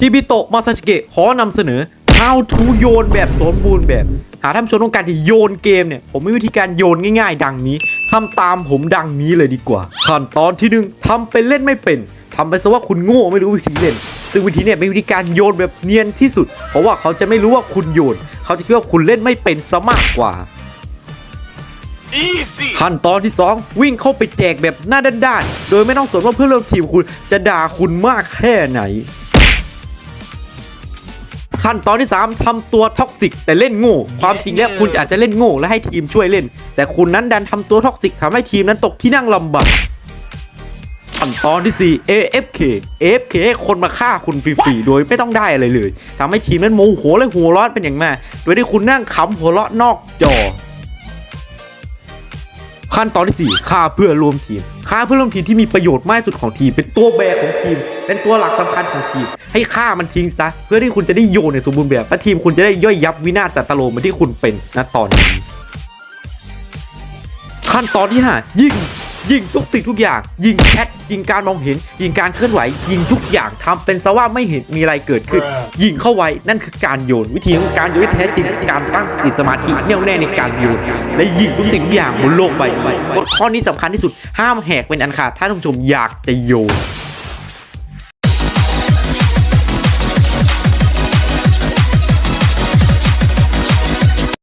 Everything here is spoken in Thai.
จิบิโตะมาซาชิเกะขอนำเสนอ How to โยนแบบสมบูรณ์แบบ หากท่านผู้ชมต้องการจะโยนเกมเนี่ย ผมมีวิธีการโยนง่ายๆ ดังนี้ทำตามผมดังนี้เลยดีกว่า ขั้นตอนที่หนึ่งทำเป็นเล่นไม่เป็นทำไปซะว่าคุณโง่ไม่รู้วิธีเล่น ซึ่งวิธีเนี่ยเป็นวิธีการโยนแบบเนียนที่สุด เพราะว่าเขาจะไม่รู้ว่าคุณโยน เขาจะคิดว่าคุณเล่นไม่เป็นซะมากกว่า Easy! ขั้นตอนที่ 2 วิ่งเข้าไปแจกแบบหน้าด้านๆโดยไม่ต้องสนว่าเพื่อนร่วมทีมคุณจะด่าคุณมากแค่ไหน ขั้นตอนที่ 3ทำตัวท็อกซิกแต่เล่นโง่ความจริงแล้วคุณอาจจะเล่นโง่และให้ทีมช่วยเล่น แต่คุณนั้นดันทำตัวท็อกซิกทำให้ทีมนั้นตกที่นั่งลำบากขั้นตอนที่ 4 AFK AFK ให้คนมาฆ่าคุณฟรีๆ โดยไม่ต้องได้อะไรเลยทำให้ทีมนั้นโมโหและหัวร้อนเป็นอย่างมาก โดยที่คุณนั่งขำหัวเราะนอกจอ ขั้นตอนที่4ฆ่าเพื่อร่วมทีมฆ่าเพื่อร่วมทีมที่มีประโยชน์มากสุดของทีม เป็นตัวแบกของทีม เป็นตัวหลักสำคัญของทีม ให้ฆ่ามันทิ้งซะ เพื่อที่คุณจะได้โยนในสมบูรณ์แบบ และทีมคุณจะได้ย่อยยับวินาศสัตว์ตโลเหมือนที่คุณเป็นณตอนนี้ ขั้นตอนที่ 5 ยิงยิงทุกสิ่งทุกอย่าง ยิงแชท ยิงการมองเห็น ยิงการเคลื่อนไหว ยิงทุกอย่างทำเป็นซะว่าไม่เห็นมีอะไรเกิดขึ้น ยิงเข้าไว้นั่นคือการโยนวิธีของการโยนที่แท้จริงคือการตั้งสติสมาธิแน่วแน่ในการโยนและยิงทุกสิ่งทุกอย่างบนโลกใบนี้กฎข้อนี้สำคัญที่สุดห้ามแหกเป็นอันขาดถ้าท่านผู้ชมอยากจะโยน